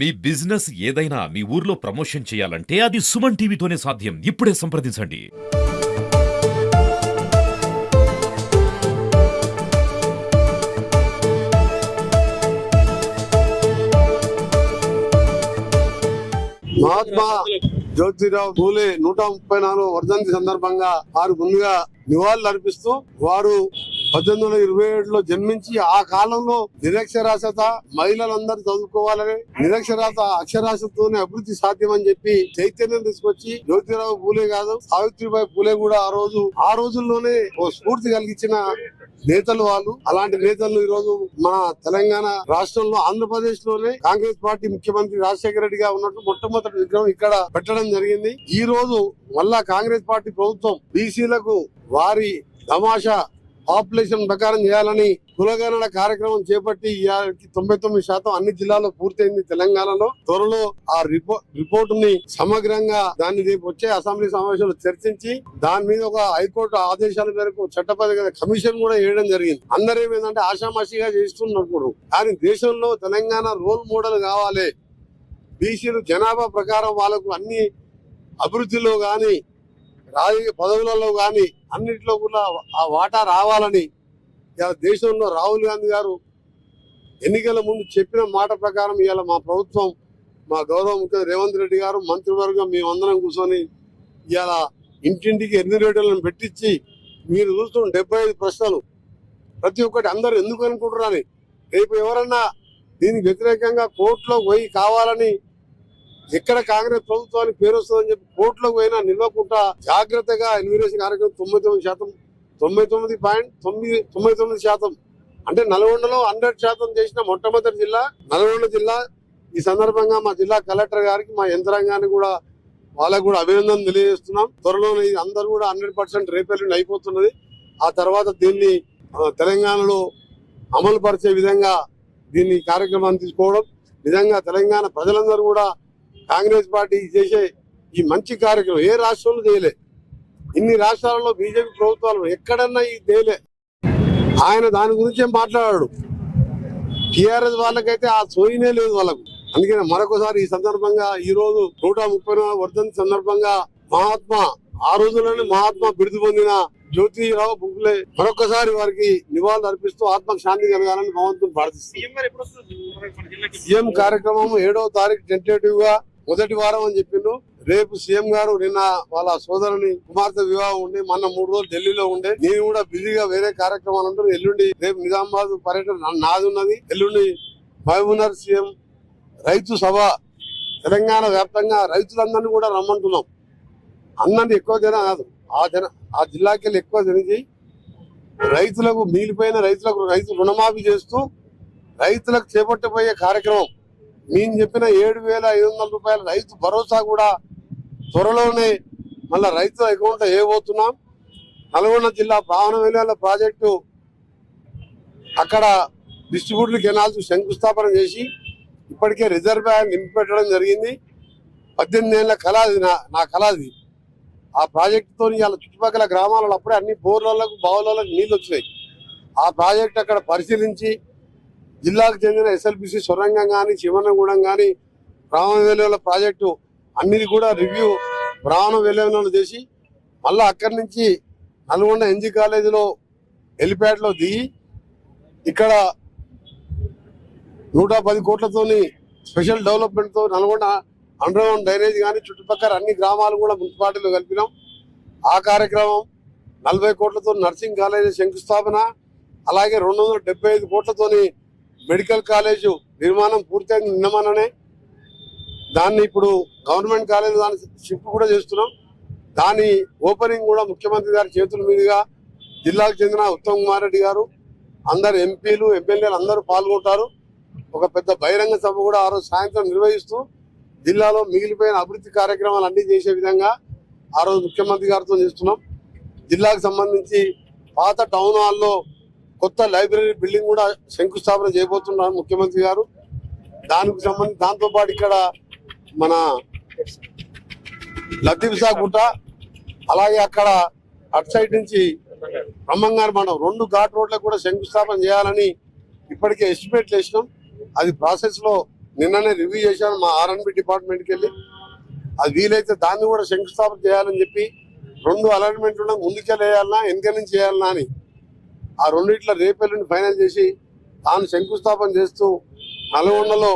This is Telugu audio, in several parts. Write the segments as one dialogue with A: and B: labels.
A: మీ బిజినెస్ ఏదైనా మీ ఊర్లో ప్రమోషన్ చేయాలంటే అది సుమన్ టీవీతోనే సాధ్యం. ఇప్పుడే సంప్రదించండి.
B: మహాత్మా జ్యోతిరావు పూలే నూట ముప్పై నాలుగు వర్ధంతి సందర్భంగా వారు ముందుగా నివాళులు అర్పిస్తూ వారు పద్దెనిమిది వందల ఇరవై ఏడులో జన్మించి ఆ కాలంలో నిరక్షరాస్యత మహిళలందరూ చదువుకోవాలని నిరక్షరాత అక్షరాస్యతతోనే అభివృద్ధి సాధ్యమని చెప్పి చైతన్యం తీసుకొచ్చి జ్యోతిరావు పూలే కాదు సావిత్రిబాయి పూలే కూడా ఆ రోజు ఆ రోజుల్లోనే ఓ స్ఫూర్తి కలిగించిన నేతలు వాళ్ళు. అలాంటి నేతలు ఈ రోజు మన తెలంగాణ రాష్ట్రంలో ఆంధ్రప్రదేశ్లోనే కాంగ్రెస్ పార్టీ ముఖ్యమంత్రి రాజశేఖర రెడ్డి గా ఉన్నట్టు మొట్టమొదటి విగ్రహం ఇక్కడ పెట్టడం జరిగింది. ఈ రోజు మళ్ళా కాంగ్రెస్ పార్టీ ప్రభుత్వం బీసీలకు వారి తమాషా పాపులేషన్ ప్రకారం చేయాలని కులగణన కార్యక్రమం చేపట్టి తొంభై తొమ్మిది శాతం అన్ని జిల్లాల్లో పూర్తయింది తెలంగాణలో. త్వరలో ఆ రిపో రిపోర్ట్ని సమగ్రంగా దాన్ని రేపు వచ్చే అసెంబ్లీ సమావేశంలో చర్చించి దాని మీద ఒక హైకోర్టు ఆదేశాల మేరకు చట్టపరంగా కమిషన్ కూడా వేయడం జరిగింది. అందరూ ఏమైందంటే ఆషామాషిగా చేస్తున్నప్పుడు కానీ దేశంలో తెలంగాణ రోల్ మోడల్ కావాలి. బీసీలు జనాభా ప్రకారం వాళ్ళకు అన్ని అభివృద్ధిలో కానీ రాజకీయ పదవులలో కానీ అన్నింటిలో కూడా ఆ వాటా రావాలని ఇలా దేశంలో రాహుల్ గాంధీ గారు ఎన్నికల ముందు చెప్పిన మాట ప్రకారం ఇవాళ మా ప్రభుత్వం మా గౌరవ ముఖ్యమంత్రి రేవంత్ రెడ్డి గారు మంత్రివర్గం మేమందరం కూర్చొని ఇవాళ ఇంటింటికి ఎన్ని రేటులను పెట్టించి మీరు చూస్తున్న డెబ్బై ఐదు ప్రశ్నలు. ప్రతి ఒక్కటి అందరూ ఎందుకు అనుకుంటున్నారని రేపు ఎవరన్నా దీనికి వ్యతిరేకంగా కోర్టులో పోయి కావాలని ఎక్కడ కాంగ్రెస్ ప్రభుత్వానికి పేరు వస్తుందని చెప్పి కోర్టులకు పోయినా నిలవకుండా జాగ్రత్తగా ఇన్వెస్టిగేషన్ కార్యక్రమం తొంభై తొమ్మిది శాతం తొంభై తొమ్మిది పాయింట్ తొమ్మిది తొంభై తొమ్మిది శాతం. అంటే నల్గొండలో హండ్రెడ్ శాతం చేసిన మొట్టమొదటి జిల్లా నల్గొండ జిల్లా. ఈ సందర్భంగా మా జిల్లా కలెక్టర్ గారికి మా యంత్రాంగాన్ని కూడా వాళ్ళకు కూడా అభినందన తెలియజేస్తున్నాం. త్వరలోనే అందరూ కూడా హండ్రెడ్ పర్సెంట్ రేపెల్లుండి అయిపోతున్నది. ఆ తర్వాత దీన్ని తెలంగాణలో అమలు పరిచే విధంగా దీన్ని కార్యక్రమాన్ని తీసుకోవడం. నిజంగా తెలంగాణ ప్రజలందరూ కూడా కాంగ్రెస్ పార్టీ చేసే ఈ మంచి కార్యక్రమం ఏ రాష్ట్రంలో చేయలే. ఇన్ని రాష్ట్రాలలో బీజేపీ ప్రభుత్వాలు ఎక్కడన్నా ఈ చేయలే ఆయన దాని గురించే మాట్లాడాడు. టిఆర్ఎస్ వాళ్ళకైతే ఆ సోయినే లేదు వాళ్ళకు. అందుకని మరొకసారి ఈ సందర్భంగా ఈ రోజు నూట ముప్పై నాలుగు వర్ధంతి సందర్భంగా మహాత్మా ఆ రోజుల్లోనే మహాత్మా బిరుదు పొందిన జ్యోతిరావు బుగ్లే మరొకసారి వారికి నివాళులు అర్పిస్తూ ఆత్మకు శాంతి కలగాలని భగవంతుని ప్రార్థిస్తుంది
C: సీఎం
B: కార్యక్రమం ఏడవ తారీఖు టెంటేటివ్గా మొదటి వారం అని చెప్పిండు. రేపు సీఎం గారు నిన్న వాళ్ళ సోదరుని కుమార్తె వివాహం ఉండి మొన్న మూడు రోజులు ఢిల్లీలో ఉండే. నేను కూడా బిజీగా వేరే కార్యక్రమాలు ఉంటాను ఎల్లుండి రేపు నిజామాబాద్ పర్యటన నాది ఉన్నది. ఎల్లుండి మహబూబ్నగర్ సీఎం రైతు సభ తెలంగాణ వ్యాప్తంగా రైతులందరినీ కూడా రమ్మంటున్నాం. అందరినీ ఎక్కువ జనం కాదు ఆ జన ఆ జిల్లాకి వెళ్ళి ఎక్కువ జరిగి రైతులకు మిగిలిపోయిన రైతులకు రైతు రుణమాఫీ చేస్తూ రైతులకు చేపట్టబోయే కార్యక్రమం. నేను చెప్పిన ఏడు వేల ఐదు వందల రూపాయల రైతు భరోసా కూడా త్వరలోనే మళ్ళా రైతుల అకౌంట్ వేయబోతున్నాం నల్గొండ జిల్లా ప్రాణవేల ప్రాజెక్టు అక్కడ డిస్ట్రిబ్యూటర్ కెనాల్స్ శంకుస్థాపన చేసి ఇప్పటికే రిజర్వ్ బ్యాంక్ నింపిపెట్టడం జరిగింది. పద్దెనిమిది ఏళ్ళ కళాది నా నా కళాది. ఆ ప్రాజెక్టుతో వాళ్ళ చుట్టుపక్కల గ్రామాలలో అప్పుడే అన్ని బోర్లకు బావులకు నీళ్ళు వచ్చినాయి. ఆ ప్రాజెక్ట్ అక్కడ పరిశీలించి జిల్లాకు చెందిన ఎస్ఎల్బిసి సొరంగం కానీ శివనగూడెం కానీ బ్రాహ్మణ వెలువల ప్రాజెక్టు అన్నిటి కూడా రివ్యూ బ్రాహ్మణ వెలువలను చేసి మళ్ళీ అక్కడి నుంచి నల్గొండ ఎన్జీ కాలేజీలో హెలిప్యాడ్లో దిగి ఇక్కడ నూట పది కోట్లతోని స్పెషల్ డెవలప్మెంట్తో నల్గొండ అండర్గ్రౌండ్ డ్రైనేజ్ కానీ చుట్టుపక్కల అన్ని గ్రామాలు కూడా మున్సిపాలిటీలో కలిపినాం. ఆ కార్యక్రమం నలభై కోట్లతో నర్సింగ్ కాలేజీ శంకుస్థాపన అలాగే రెండు వందల డెబ్బై ఐదు కోట్లతోని మెడికల్ కాలేజు నిర్మాణం పూర్తయింది నిన్నమననే. దాన్ని ఇప్పుడు గవర్నమెంట్ కాలేజ్ దాన్ని షిఫ్ట్ కూడా చేస్తున్నాం. దాని ఓపెనింగ్ కూడా ముఖ్యమంత్రి గారి చేతుల మీదుగా జిల్లాకు చెందిన ఉత్తమ్ కుమార్ రెడ్డి గారు అందరు ఎంపీలు ఎమ్మెల్యేలు అందరూ పాల్గొంటారు. ఒక పెద్ద బహిరంగ సభ కూడా ఆ రోజు సాయంత్రం నిర్వహిస్తూ జిల్లాలో మిగిలిపోయిన అభివృద్ధి కార్యక్రమాలు అన్ని చేసే విధంగా ఆ రోజు ముఖ్యమంత్రి గారితో చేస్తున్నాం. జిల్లాకు సంబంధించి పాత టౌన్ హాల్లో కొత్త లైబ్రరీ బిల్డింగ్ కూడా శంకుస్థాపన చేయబోతున్నారు ముఖ్యమంత్రి గారు. దానికి సంబంధించి దాంతో పాటు ఇక్కడ మన లతీఫ్సా గుట్ట అలాగే అక్కడ అటు సైడ్ నుంచి బ్రహ్మంగారు మనం రెండు ఘాట్ రోడ్లకు కూడా శంకుస్థాపన చేయాలని ఇప్పటికే ఎస్టిమేట్ చేసినాం. అది ప్రాసెస్లో నిన్ననే రివ్యూ చేశాను మా ఆర్ఎన్బి డిపార్ట్మెంట్కి వెళ్ళి. అది వీలైతే దాన్ని కూడా శంకుస్థాపన చేయాలని చెప్పి రెండు అలైన్మెంట్ ఉన్న ముందుకెళ్ళేయాలన్నా వెనక నుంచి చేయాలన్నా అని ఆ రెండిట్ల రేపెల్లుండి ఫైనల్ చేసి తాను శంకుస్థాపన చేస్తూ నల్గొండలో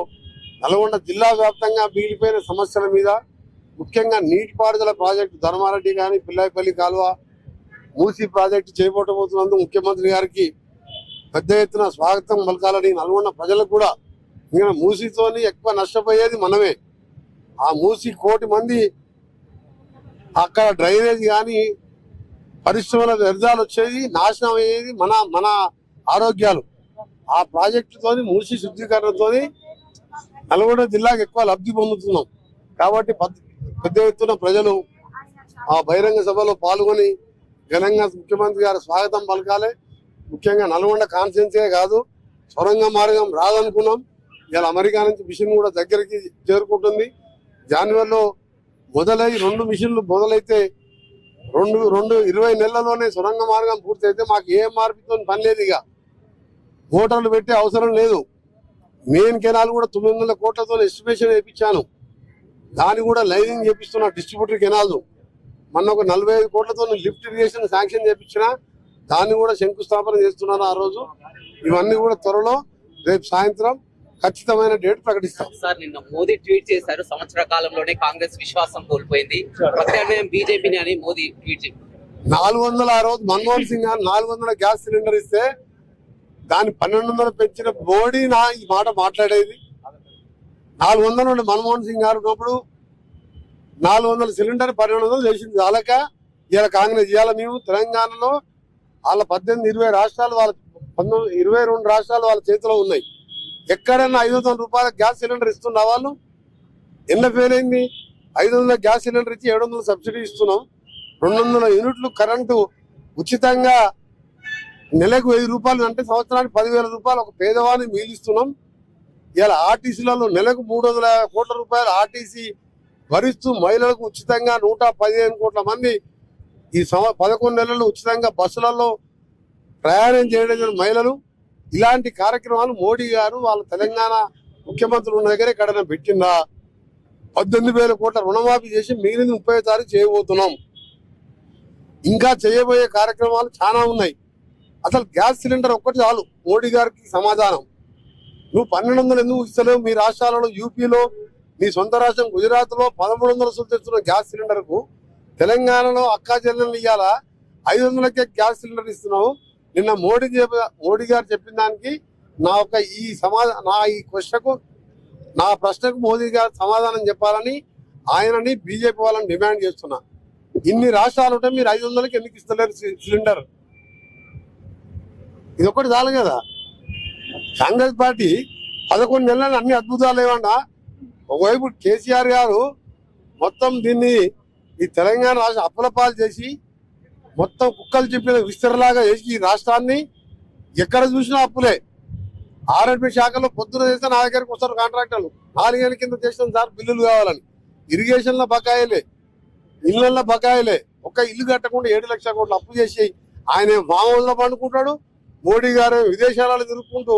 B: నల్గొండ జిల్లా వ్యాప్తంగా మిగిలిపోయిన సమస్యల మీద ముఖ్యంగా నీటిపారుదల ప్రాజెక్టు ధర్మారెడ్డి కానీ పిల్లాయిపల్లి కాలువ మూసీ ప్రాజెక్టు చేపట్టబోతున్నందుకు ముఖ్యమంత్రి గారికి పెద్ద ఎత్తున స్వాగతం పలకాలని నల్గొండ ప్రజలకు కూడా ఇంకా మూసీతోని ఎక్కువ నష్టపోయేది మనమే. ఆ మూసి కోటి మంది అక్కడ డ్రైనేజ్ కానీ పరిశ్రమల వ్యర్థాలు వచ్చేది నాశనం అయ్యేది మన మన ఆరోగ్యాలు. ఆ ప్రాజెక్టుతోని మూసి శుద్ధీకరణతోని నల్గొండ జిల్లాకు ఎక్కువ లబ్ధి పొందుతున్నాం. కాబట్టి పద్- పెద్ద ఎత్తున ప్రజలు ఆ బహిరంగ సభలో పాల్గొని ఘనంగా ముఖ్యమంత్రి గారు స్వాగతం పలకాలి. ముఖ్యంగా నల్గొండ కాన్ఫరెన్సే కాదు సొరంగ మార్గం రాదనుకున్నాం. ఇలా అమెరికా నుంచి మిషన్ కూడా దగ్గరికి చేరుకుంటుంది. జనవరిలో మొదలై రెండు మిషన్లు మొదలైతే రెండు రెండు ఇరవై నెలల్లోనే సొరంగ మార్గం పూర్తయితే మాకు ఏ మార్పుతో పని లేదు ఇక. మోటార్లు పెట్టే అవసరం లేదు. మెయిన్ కెనాల్ కూడా తొమ్మిది వందల కోట్లతో ఎస్టిమేషన్ వేయించాను. దాన్ని కూడా లైనింగ్ చేపిస్తున్నా డిస్ట్రిబ్యూటర్ కెనాల్ మొన్న ఒక నలభై ఐదు కోట్లతో లిఫ్ట్ ఇరిగేషన్ శాంక్షన్ చేపించిన. దాన్ని కూడా శంకుస్థాపన చేస్తున్నాను ఆ రోజు. ఇవన్నీ కూడా త్వరలో రేపు సాయంత్రం ఖచ్చితమైన డేట్ ప్రకటిస్తాం.
D: సార్ నిన్న మోదీ ట్వీట్ చేశారు. సంవత్సర కాలంలోనే కాంగ్రెస్ విశ్వాసం కోల్పోయింది. ప్రత్యామ్నాయం బీజేపీని అని మోదీ ట్వీట్
B: నాలుగు వందల ఆ రోజు మన్మోహన్ సింగ్ గారు నాలుగు వందల గ్యాస్ సిలిండర్ ఇస్తే దాన్ని పన్నెండు వందలు పెంచిన మోడీ నా ఈ మాట మాట్లాడేది. నాలుగు వందల నుండి మన్మోహన్ సింగ్ గారు ఉన్నప్పుడు నాలుగు వందల సిలిండర్ పన్నెండు వందలు చేసింది. చాలక ఇవాళ కాంగ్రెస్ ఇవాళ మేము తెలంగాణలో వాళ్ళ పద్దెనిమిది ఇరవై రాష్ట్రాలు వాళ్ళ పంతొమ్మిది ఇరవై రెండు రాష్ట్రాలు వాళ్ళ చేతిలో ఉన్నాయి. ఎక్కడైనా ఐదు వందల రూపాయల గ్యాస్ సిలిండర్ ఇస్తున్నా వాళ్ళు? ఎన్న ఫెయిల్ అయింది? ఐదు వందల గ్యాస్ సిలిండర్ ఇచ్చి ఏడు వందల సబ్సిడీ ఇస్తున్నాం. రెండు వందల యూనిట్లు కరెంటు ఉచితంగా నెలకు వెయ్యి రూపాయలు అంటే సంవత్సరానికి పదివేల రూపాయలు ఒక పేదవాన్ని మిగిలిస్తున్నాం ఇలా ఆర్టీసీలలో నెలకు మూడు వందల కోట్ల రూపాయలు ఆర్టీసీ భరిస్తూ మహిళలకు ఉచితంగా నూట పదిహేను కోట్ల మంది ఈ సంవ పదకొండు నెలలు ఉచితంగా బస్సులలో ప్రయాణం చేయడం జరిగిన మహిళలు ఇలాంటి కార్యక్రమాలు మోడీ గారు వాళ్ళ తెలంగాణ ముఖ్యమంత్రులు ఉన్న దగ్గర ఎక్కడైనా పెట్టిందా? పద్దెనిమిది వేల కోట్ల రుణమాఫీ చేసి మిగిలిన ముప్పై తారీఖు చేయబోతున్నాం. ఇంకా చేయబోయే కార్యక్రమాలు చాలా ఉన్నాయి. అసలు గ్యాస్ సిలిండర్ ఒక్కటి చాలు మోడీ గారికి సమాధానం. నువ్వు పన్నెండు వందలు ఎందుకు ఇస్తలేవు? మీ రాష్ట్రాలలో యూపీలో నీ సొంత రాష్ట్రం గుజరాత్లో పదమూడు వందల రూపాయలు గ్యాస్ సిలిండర్కు తెలంగాణలో అక్కా చెల్లెలు ఇవ్వాలా ఐదు వందలకే గ్యాస్ సిలిండర్ ఇస్తున్నావు. నిన్న మోడీ చెప్ప- మోడీ గారు చెప్పిన దానికి నా యొక్క ఈ సమాధాన నా ఈ క్వశ్చన్కు నా ప్రశ్నకు మోదీ గారు సమాధానం చెప్పాలని ఆయనని బీజేపీ వాళ్ళని డిమాండ్ చేస్తున్నా. ఇన్ని రాష్ట్రాలు ఉంటే మీరు ఐదు వందలకి ఎందుకు ఇస్తలేరు సి- సిలిండర్? ఇది ఒకటి చాలు కదా. కాంగ్రెస్ పార్టీ పదకొండు నెలలు అన్ని అద్భుతాలు ఏమన్నా ఒకవైపు కేసీఆర్ గారు మొత్తం దీన్ని ఈ తెలంగాణ రాష్ట్ర అప్పుల పాలు చేసి మొత్తం కుక్కలు చెప్పిన విస్తరలాగా చేసి ఈ రాష్ట్రాన్ని ఎక్కడ చూసినా అప్పులే. ఆర్ఎండ్బి శాఖలో పొద్దున చేస్తే నా దగ్గరికి వస్తారు కాంట్రాక్టర్లు. నాలుగేళ్ళ కింద చేసిన సార్ బిల్లులు కావాలని. ఇరిగేషన్ల బకాయిలే. ఇళ్ళల్లో బకాయిలే. ఒక్క ఇల్లు కట్టకుండా ఏడు లక్షల కోట్లు అప్పు చేసి ఆయన మామూలుగా పండుకుంటాడు. మోడీ గారు విదేశాలలో తిరుగుకుంటూ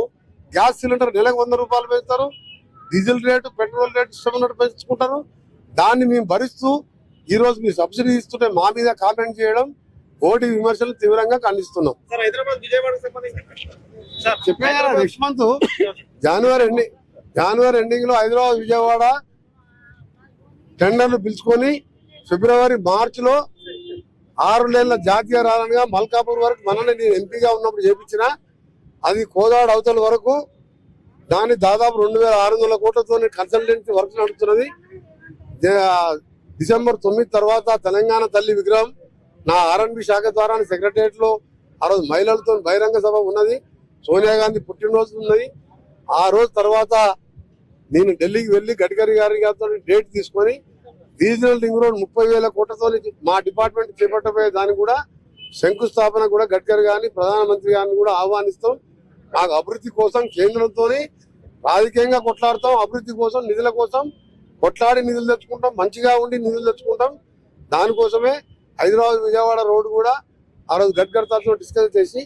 B: గ్యాస్ సిలిండర్ నెలకు వంద రూపాయలు పెంచుతారు. డీజిల్ రేటు పెట్రోల్ రేటు ఇష్టం పెంచుకుంటారు. దాన్ని మేము భరిస్తూ ఈరోజు మీ సబ్సిడీ ఇస్తుంటే మా మీద కామెంట్ చేయడం మోడీ విమర్శలు తీవ్రంగా ఖండిస్తున్నాం.
C: సార్ హైదరాబాద్ విజయవాడకు సంబంధించి సార్
B: చెప్పే కదా నెక్స్ట్ మంత్ జనవరి ఎండింగ్ జనవరి ఎండింగ్లో హైదరాబాద్ విజయవాడ టెండర్లు పిలుచుకొని ఫిబ్రవరి మార్చ్లో ఆరు నెలల జాతీయ రాజధానిగా మల్కాపూర్ వరకు మనల్ని నేను ఎంపీగా ఉన్నప్పుడు చేపించిన అది కోదాడ అవతల వరకు దాని దాదాపు రెండు వేల ఆరు వందల కోట్లతో కన్సల్టెన్సీ వర్క్ నడుస్తున్నది డిసెంబర్ తొమ్మిది తర్వాత తెలంగాణ తల్లి విగ్రహం నా ఆర్ఎన్బి శాఖ ద్వారా సెక్రటరియట్లో ఆ రోజు మహిళలతో బహిరంగ సభ ఉన్నది. సోనియా గాంధీ పుట్టినరోజు ఉన్నది. ఆ రోజు తర్వాత నేను ఢిల్లీకి వెళ్ళి గడ్కరీ గారి గారితో డేట్ తీసుకొని రీజనల్ రింగ్ రోడ్ ముప్పై వేల కోట్లతో మా డిపార్ట్మెంట్ చేపట్టబోయే దాన్ని కూడా శంకుస్థాపన కూడా గడ్కరీ గారిని ప్రధానమంత్రి గారిని కూడా ఆహ్వానిస్తాం. మాకు అభివృద్ధి కోసం కేంద్రంతో రాజకీయంగా కొట్లాడతాం. అభివృద్ధి కోసం నిధుల కోసం కొట్లాడి నిధులు తెచ్చుకుంటాం. మంచిగా ఉండి నిధులు తెచ్చుకుంటాం. దానికోసమే హైదరాబాద్ విజయవాడ రోడ్డు కూడా ఆ రోజు గడ్కరీతో డిస్కస్ చేసి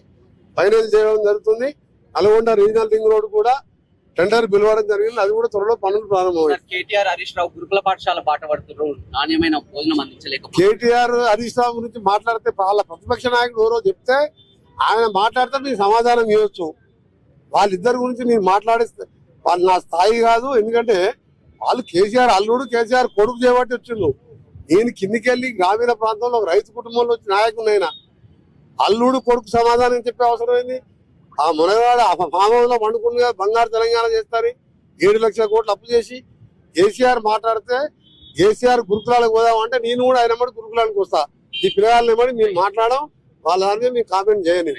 B: ఫైనల్ చేయడం జరుగుతుంది. నల్గొండ రీజనల్ రింగ్ రోడ్ కూడా టెండర్ పిలవడం జరిగింది. అది కూడా త్వరలో పనులు ప్రారంభమవుతాయి
D: సార్ కేటీఆర్ హరీష్ రావు గురుకుల పాఠశాల బాట పడుతున్నారు. నాణ్యమైన భోజనం అందించలేకపోతే
B: కేటీఆర్ హరీష్ రావు గురించి మాట్లాడితే వాళ్ళ ప్రతిపక్ష నాయకుడు ఎవరో చెప్తే ఆయన మాట్లాడితే మీరు సమాధానం ఇవ్వచ్చు. వాళ్ళిద్దరి గురించి నేను మాట్లాడిస్తే వాళ్ళు నా స్థాయి కాదు. ఎందుకంటే వాళ్ళు కేసీఆర్ అల్లుడు కేసీఆర్ కొడుకు చేయబట్టి వచ్చిండు నేను కిందికెళ్ళి గ్రామీణ ప్రాంతంలో రైతు కుటుంబంలో వచ్చి నాయకునైనా అల్లుడు కొడుకు సమాధానం చెప్పే అవసరం ఏంది? ఆ మునగాడు ఆ ఫామ్ హౌస్ బంగారు తెలంగాణ చేస్తారు ఏడు లక్షల కోట్లు అప్పు చేసి కేసీఆర్ మాట్లాడితే కేసీఆర్ గురుకులాలకు పోదామంటే నేను కూడా ఆయన మటు గురుకులానికి వస్తా. ఈ పిల్లగాళ్ళని బట్టి మేము మాట్లాడడం వాళ్ళ దాని మీద నేను కామెంట్ చేయను.